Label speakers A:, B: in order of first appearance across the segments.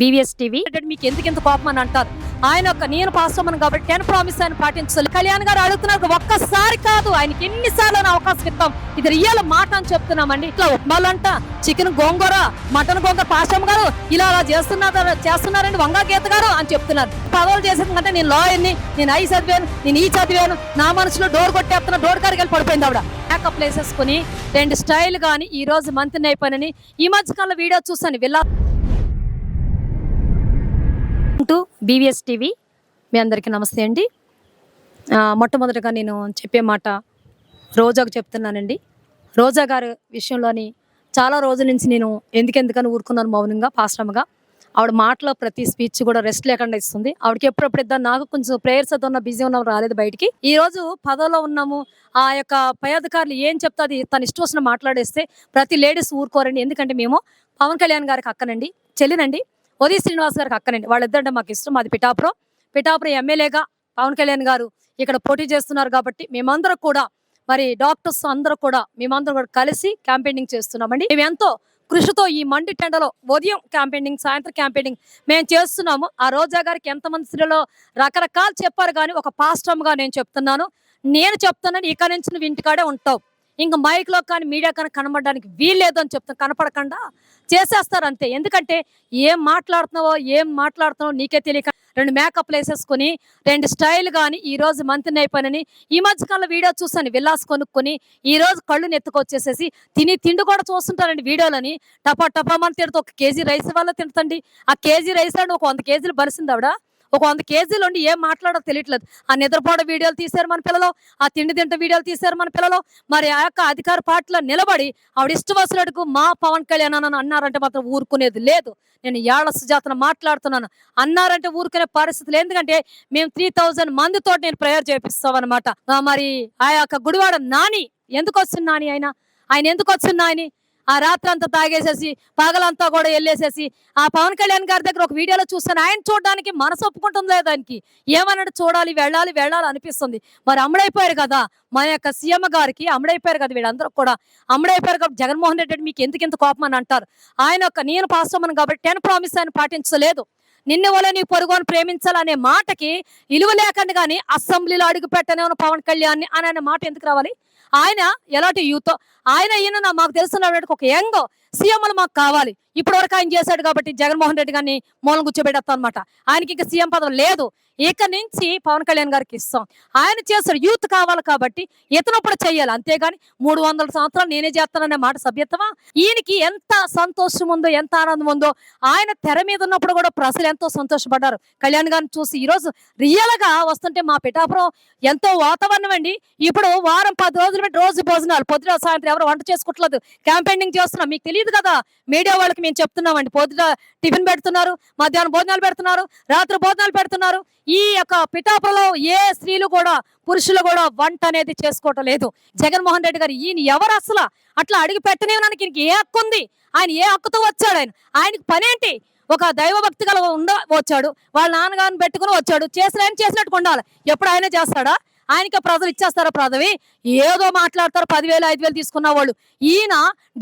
A: BVS TV మీకు ఎందుకు ఎంత కోపం అని అంటారు? ఆయన ఒక నేను పాస్టమని కాబట్టి టెన్ ప్రామిస్ ఆయన పాటించాలి కళ్యాణ్ గారు అడుగుతున్నారు ఒక్కసారి కాదు ఆయనకి ఎన్నిసార్లు అవకాశం ఇస్తాం ఇది రియల్ మాట అని చెప్తున్నామండి. ఇట్లా ఉప్మాలంట చికెన్ గోంగూర మటన్ గోంగూర పాస్టమ్ గారు ఇలా అలా చేస్తున్నారు చేస్తున్నారండి వంగా గీత గారు అని చెప్తున్నారు. పదవులు చేసేది కంటే నేను లాయర్ని నేను ఐ చదివాను నేను ఈ చదివాను. నా మనసులో డోర్ కొట్టేస్తున్నా డోర్ గారికి వెళ్ళి పడిపోయింది ఆవిడ. మేకప్ వేసేసుకుని రెండు స్టైల్ కానీ ఈ రోజు మంత్రిని అయిపోయినని ఈ మధ్య కాలంలో వీడియో చూసాను వెళ్ళా టు బీవీఎస్ టీవీ మీ అందరికీ నమస్తే అండి. మొట్టమొదటగా మొట్టమొదటిగా నేను చెప్పే మాట రోజాకు చెప్తున్నానండి. రోజా గారి విషయంలోని చాలా రోజుల నుంచి నేను ఎందుకెందుకని ఊరుకున్నాను మౌనంగా పాశ్రమగా. ఆవిడ మాటలో ప్రతి స్పీచ్ కూడా రెస్ట్ లేకుండా ఇస్తుంది. ఆవిడకి ఎప్పుడప్పుడు ఇద్దాం నాకు కొంచెం ప్రేయర్స్ ఉన్న బిజీ ఉన్నాం రాలేదు బయటికి. ఈ రోజు పదవిలో ఉన్నాము. ఆ యొక్క పై అధికారులు ఏం చెప్తాది తన ఇష్టం వచ్చిన మాట్లాడేస్తే ప్రతి లేడీస్ ఊరుకోరండి. ఎందుకంటే మేము పవన్ కళ్యాణ్ గారికి అక్కనండి. చెల్లినండి. ఉదయ శ్రీనివాస్ గారికి అక్కనండి. వాళ్ళిద్దరంటే మాకు ఇష్టం. మాది పిఠాపురం. పిఠాపురం ఎమ్మెల్యేగా పవన్ కళ్యాణ్ గారు ఇక్కడ పోటీ చేస్తున్నారు కాబట్టి మేమందరం కూడా మరి డాక్టర్స్ అందరూ కూడా మేమందరం కూడా కలిసి క్యాంపెయినింగ్ చేస్తున్నామండి. మేము ఎంతో కృషితో ఈ మండి టెండలో ఉదయం క్యాంపెయినింగ్ సాయంత్రం క్యాంపెయినింగ్ మేము చేస్తున్నాము. ఆ రోజా గారికి ఎంతమంది స్త్రీలో రకరకాలు చెప్పారు కానీ ఒక పాస్టమ్గా నేను చెప్తున్నాను. నేను చెప్తున్నాను ఇక నుంచి నువ్వు ఇంటికాడే ఉంటావు. ఇంకా మైక్లో కానీ మీడియా కానీ కనబడడానికి వీల్లేదు అని చెప్తాను. కనపడకుండా చేసేస్తారు అంతే. ఎందుకంటే ఏం మాట్లాడుతున్నావో ఏం మాట్లాడుతున్నావో నీకే తెలియక రెండు మేకప్లు వేసేసుకొని రెండు స్టైల్ కానీ ఈరోజు మంత్రిని అయిపోయినని ఈ మధ్యకాలంలో వీడియో చూసాను విల్లాస్ కొనుక్కొని ఈరోజు కళ్ళు నెత్తుకొచ్చేసేసి తిని తిండి కూడా చూస్తుంటారండి వీడియోలని. టపా టపా మన తిడుతూ ఒక కేజీ రైస్ వల్ల తింటండి ఆ కేజీ రైస్లో ఒక వంద కేజీలు బలిసింది ఆవిడ. ఒక వంద కేజీలు ఉండి ఏం మాట్లాడో తెలియట్లేదు. ఆ నిద్రపోవడం వీడియోలు తీశారు మన పిల్లలు ఆ తిండి తింట వీడియోలు తీశారు మన పిల్లలు. మరి ఆ యొక్క అధికార పార్టీలో నిలబడి ఆవిడ ఇష్ట మా పవన్ కళ్యాణ్ అని అన్నారంటే మాత్రం ఊరుకునేది లేదు. నేను ఏళ్ళ సుజాతను మాట్లాడుతున్నాను. అన్నారంటే ఊరుకునే పరిస్థితులు ఎందుకంటే మేము త్రీ థౌజండ్ మందితో నేను ప్రేయర్ చేపిస్తాం అనమాట మరి ఆ యొక్క గుడివాడ నాని ఎందుకు వస్తుంది నాని ఆయన? ఆయన ఎందుకు వస్తుంది నాని? ఆ రాత్రి అంతా తాగేసేసి పగలంతా కూడా వెళ్ళేసేసి ఆ పవన్ కళ్యాణ్ గారి దగ్గర ఒక వీడియోలో చూస్తాను. ఆయన చూడడానికి మనసు ఒప్పుకుంటుంది దానికి ఏమన్నట్టు చూడాలి వెళ్ళాలి వెళ్ళాలి అనిపిస్తుంది. మరి అమ్ముడైపోయారు కదా మన యొక్క సీఎం గారికి అమ్ముడైపోయారు కదా వీళ్ళందరూ కూడా. అమ్ముడైపోయారు కాబట్టి జగన్మోహన్ రెడ్డి మీకు ఎందుకు ఇంత కోపం అని అంటారు. ఆయన యొక్క నేను పాస్టమని కాబట్టి టెన్ ప్రామిస్ ఆయన పాటించలేదు. నిన్ను వల్ల నీ పొరుగును ప్రేమించాలనే మాటకి ఇలువ లేకుండా కానీ అసెంబ్లీలో అడుగు పెట్టనే పవన్ కళ్యాణ్ అని అనే మాట ఎందుకు రావాలి? ఆయన ఎలాంటి యూత్? ఆయన ఈయన నా- మాకు తెలుసున్నటువంటి ఒక యంగ్ సీఎంలు మాకు కావాలి. ఇప్పటి వరకు ఆయన చేశాడు కాబట్టి జగన్మోహన్ రెడ్డి గారిని మూలం కూర్చోబెట్టేస్తాం అనమాట ఆయనకి ఇంకా సీఎం పదవి లేదు. ఇక నుంచి పవన్ కళ్యాణ్ గారికి ఇస్తాం. ఆయన చేస్తాడు యూత్ కావాలి కాబట్టి ఇతనప్పుడు చెయ్యాలి అంతేగాని మూడు వందల సంవత్సరాలు నేనే చేస్తాననే మాట సభ్యత్వమా? ఈయనకి ఎంత సంతోషం ఉందో ఎంత ఆనందం ఉందో ఆయన తెర మీద ఉన్నప్పుడు కూడా ప్రజలు ఎంతో సంతోషపడ్డారు. కళ్యాణ్ గారిని చూసి ఈరోజు రియల్గా వస్తుంటే మా పిఠాపురం ఎంతో వాతావరణం అండి. ఇప్పుడు వారం పది రోజులు రోజు భోజనాలు. పొద్దున సాయంత్రం ఎవరు వంట చేసుకోవట్లేదు క్యాంపెయినింగ్ చేస్తున్నాం. మీకు తెలియదు కదా. మీడియా వాళ్ళకి మేము చెప్తున్నామండి. పొద్దున టిఫిన్ పెడుతున్నారు మధ్యాహ్నం భోజనాలు పెడుతున్నారు రాత్రి భోజనాలు పెడుతున్నారు. ఈ యొక్క పిఠాపురలో ఏ స్త్రీలు కూడా పురుషులు కూడా వంట అనేది చేసుకోవటం లేదు. జగన్మోహన్ రెడ్డి గారు ఈయన ఎవరు అసలు? అట్లా అడిగి పెట్టనివ్వడానికి ఈయనకి ఏ హక్కు ఉంది? ఆయన ఏ హక్కుతో వచ్చాడు ఆయన? ఆయనకి పనేంటి? ఒక దైవభక్తి గల ఉండ వచ్చాడు. వాళ్ళ నాన్నగారిని పెట్టుకుని వచ్చాడు. చేసిన ఆయన చేసినట్టు ఉండాలి? ఎప్పుడు ఆయన చేస్తాడా? ఆయనకి ప్రజలు ఇచ్చేస్తారా పదవి ఏదో మాట్లాడతారు పదివేలు ఐదు వేలు తీసుకున్న వాళ్ళు. ఈయన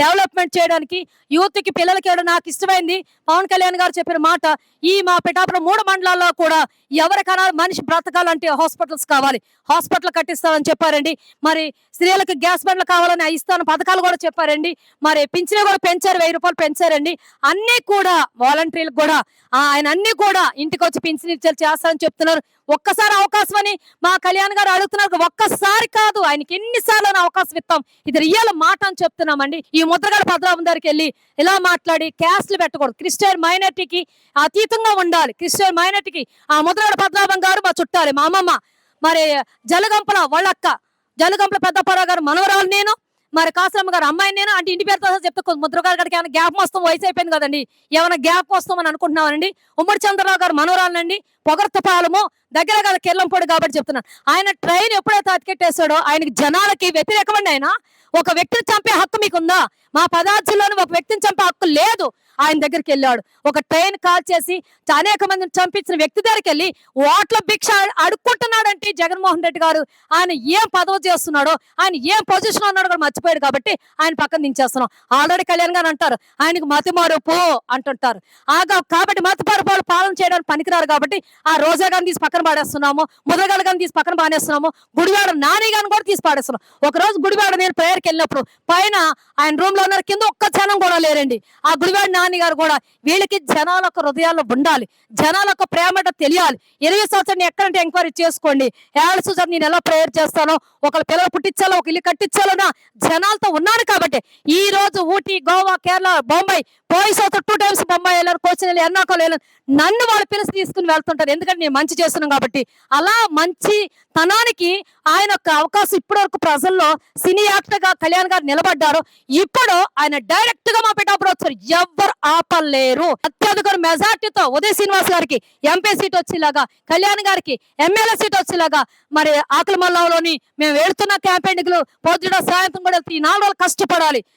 A: డెవలప్మెంట్ చేయడానికి యూత్కి పిల్లలకి ఇవ్వడం నాకు ఇష్టమైంది. పవన్ కళ్యాణ్ గారు చెప్పిన మాట ఈ మా పిఠాపురం మూడు మండలాల్లో కూడా ఎవరికైనా మనిషి బ్రతకాలంటే హాస్పిటల్స్ కావాలి. హాస్పిటల్ కట్టిస్తారని చెప్పారండి. మరి స్త్రీలకు గ్యాస్ బండ్లు కావాలని ఇస్తాను పథకాలు కూడా చెప్పారండి. మరి పింఛన్ కూడా పెంచారు వెయ్యి రూపాయలు పెంచారండి. అన్నీ కూడా వాలంటీర్లకు కూడా ఆయన అన్ని కూడా ఇంటికి వచ్చి పింఛన్ ఇచ్చారు చేస్తారని చెప్తున్నారు. ఒక్కసారి అవకాశం అని మా కళ్యాణ్ గారు అడుగుతున్నారు ఒక్కసారి కాదు ఆయనకి ఎన్నిసార్లు అవకాశం ఇస్తాం. ఇది రియల్ మాట అని చెప్తున్నామండి. ఈ ముద్రగడ భద్రాబం దగ్గరికి వెళ్ళి ఇలా మాట్లాడి క్యాస్ట్లు పెట్టకూడదు. క్రిస్టియన్ మైనార్టీకి అతీతంగా ఉండాలి. క్రిస్టియన్ మైనార్టీకి ఆ ముద్రగడ భద్రాబం గారు మా చుట్టాలి మా అమ్మమ్మ. మరి జలగంపల వాళ్ళక్క జలగంపల పెద్దపార గారు మనవరాలు నేను మరి కాసరమ్మ గారు అమ్మాయి నేను అంటే ఇంటి పేరుతో సహా చెప్తే ముద్రగారు గారికి ఏమైనా గ్యాప్ వస్తాం వయసు అయిపోయింది కదండి. ఏమైనా గ్యాప్ వస్తామని అనుకుంటున్నామండి. ఉమ్మడి చంద్రరావు గారు మనవరాలనండి పొగర్తపాలము దగ్గర కదా కెల్లంపొడి కాబట్టి చెప్తున్నాను. ఆయన ట్రైన్ ఎప్పుడైతే అతికెట్టేస్తాడో ఆయనకి జనాలకి వ్యతిరేకమండి ఆయన. ఒక వ్యక్తిని చంపే హక్కు మీకుందా? మా పదార్థంలోని ఒక వ్యక్తిని చంపే హక్కు లేదు. ఆయన దగ్గరికి వెళ్ళాడు. ఒక ట్రైన్ కాల్ చేసి అనేక మందిని చంపించిన వ్యక్తి దగ్గరికి వెళ్ళి ఓట్ల భిక్ష అడుక్కుంటున్నాడంటే జగన్మోహన్ రెడ్డి గారు. ఆయన ఏం పదవి చేస్తున్నాడో ఆయన ఏం పొజిషన్ ఉన్నాడో కూడా మర్చిపోయాడు కాబట్టి ఆయన పక్కన దించేస్తున్నాం. ఆల్రెడీ కళ్యాణ్ గారు అంటారు ఆయనకు మతి పో అంటుంటారు. ఆగా కాబట్టి మతపరపాలు పాలన చేయడానికి పనికిరారు కాబట్టి ఆ రోజా గారిని తీసి పక్కన పాడేస్తున్నాము ముద్రగడ గారిని తీసి పక్కన పాడేస్తున్నాము గుడివాడ నాని గారిని కూడా తీసి పాడేస్తున్నాం. ఒక రోజు గుడివాడ నేను ప్రేయర్కి వెళ్ళినప్పుడు పైన ఆయన రూమ్లో ఉన్నారు కింద ఒక్క జనం కూడా లేరండి. ఆ గుడివాడ నాని గారు కూడా వీళ్ళకి జనాల యొక్క హృదయాల్లో ఉండాలి జనాల యొక్క ప్రేమట తెలియాలి. ఇరవై సంవత్సరం ఎక్కడంటే ఎంక్వైరీ చేసుకోండి. ఏళ్ళ సంవత్సరం నేను ఎలా ప్రేయర్ చేస్తానో ఒకళ్ళ పిల్లలు పుట్టించాలో ఒక ఇల్లు కట్టించాలో నా జనాలతో ఉన్నాను కాబట్టి ఈ రోజు ఊటీ గోవా కేరళ బొంబాయి పోయి సంవత్సరం టూ టైమ్స్ బొంబాయి వెళ్ళారు కోచిన వెళ్ళి ఎర్నాకుళం వెళ్ళారు. నన్ను వాళ్ళు పిలిచి తీసుకుని వెళ్తుంటారు ఎందుకంటే నేను మంచి చేస్తున్నాను కాబట్టి. అలా మంచి తనానికి ఆయన యొక్క అవకాశం ఇప్పటి వరకు ప్రజల్లో సినీ యాక్టర్గా కళ్యాణ్ గారు నిలబడ్డారు. ఇప్పుడు ఆయన డైరెక్ట్గా మా పిఠాపురం వచ్చారు ఎవ్వరు ఆపలేరు. అత్యధిక మెజార్టీతో ఉదయ్ శ్రీనివాస్ గారికి ఎంపీ సీట్ వచ్చేలాగా కళ్యాణ్ గారికి ఎమ్మెల్యే సీట్ వచ్చేలాగా మరి ఆకులమల్లంలోని మేము వెళ్తున్న క్యాంపెయినింగ్లు పొద్దున సాయంత్రం కూడా ఈ నాలుగు రోజులు కష్టపడాలి.